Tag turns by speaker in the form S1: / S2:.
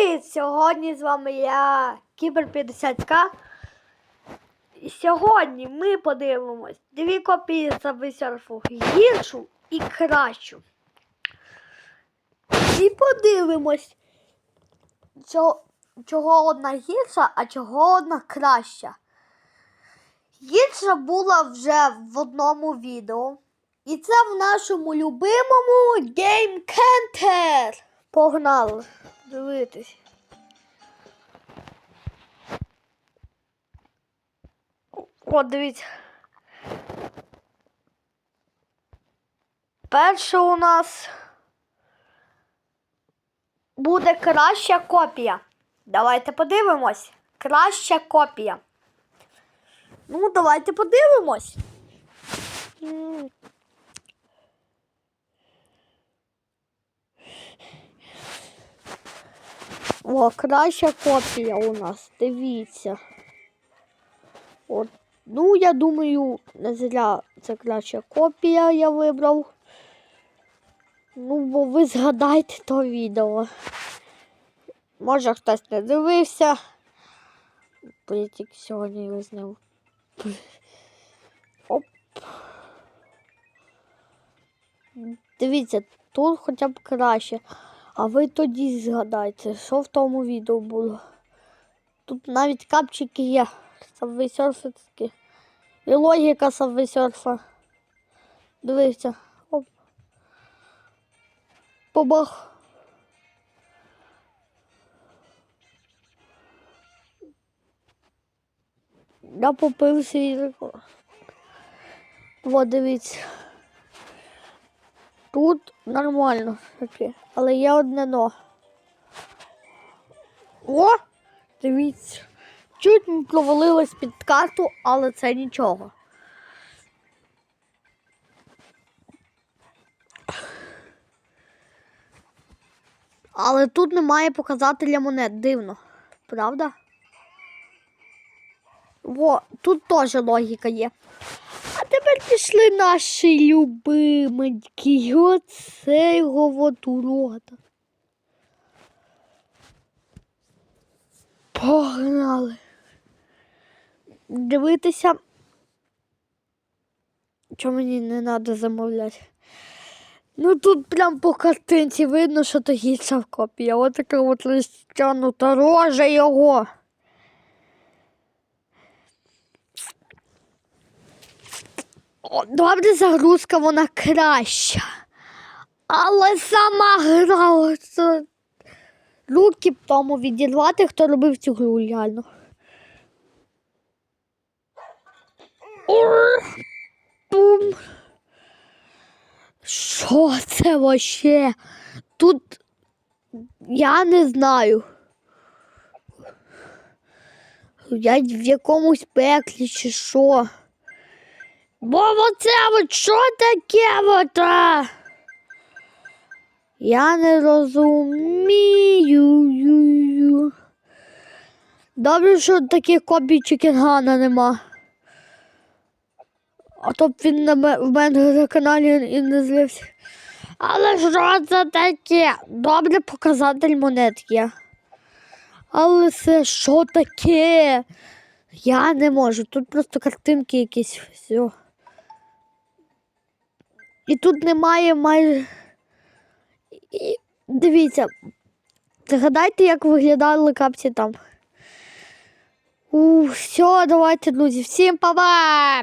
S1: Привіт! Сьогодні з вами я, Кібер 50К. І сьогодні ми подивимось дві копії Subway гіршу і кращу. І подивимось, чого одна гірша, а чого одна краща. Гірша була вже в одному відео. І це в нашому любимому Game Canter. Погнали дивитись. О, дивіться. Перше у нас буде краща копія. Давайте подивимось. Краща копія. Ну, давайте подивимось. О, краща копія у нас, дивіться. От, ну, я думаю, не зря це краща копія я вибрав. Ну, бо ви згадайте то відео. Може хтось не дивився. Бо я тільки сьогодні його зняв. Оп. Дивіться, тут хоча б краще. А ви тоді згадайте, що в тому відео було. Тут навіть капчики є. Сабвейсерфи такі. І логіка сабвейсерфа. Дивіться. Оп. Побах. Я попив свій рекорд. О, дивіться. Тут нормально але є одне но. О! Дивіться. Чуть ми провалились під карту, але це нічого. Але тут немає показателя монет, дивно. Правда? О, тут теж логіка є. А тепер пішли наші любименькі. Оце його от урода. Погнали. Дивитися. Що мені не треба замовляти? Ну тут прям по картинці видно, що то гірша копія. Ось така от розтягнута рожа його. Добре, загрузка вона краща. Але сама гра. Оце... Руки тому відірвати, хто робив цю гру реально. Бум. Що це вообще? Тут я не знаю. Я в якомусь пеклі чи що. Бо оце от що таке от? Я не розумію. Добре, що таких копій Чікінгана нема. А то б він на в мене на каналі і не злився. Але що це таке? Добре показатель монет є. Але це що таке? Я не можу. Тут просто картинки якісь все. І тут немає майже. І Дивіться. Згадайте, як виглядали капці там. У, все, давайте, друзі. Всім па-па!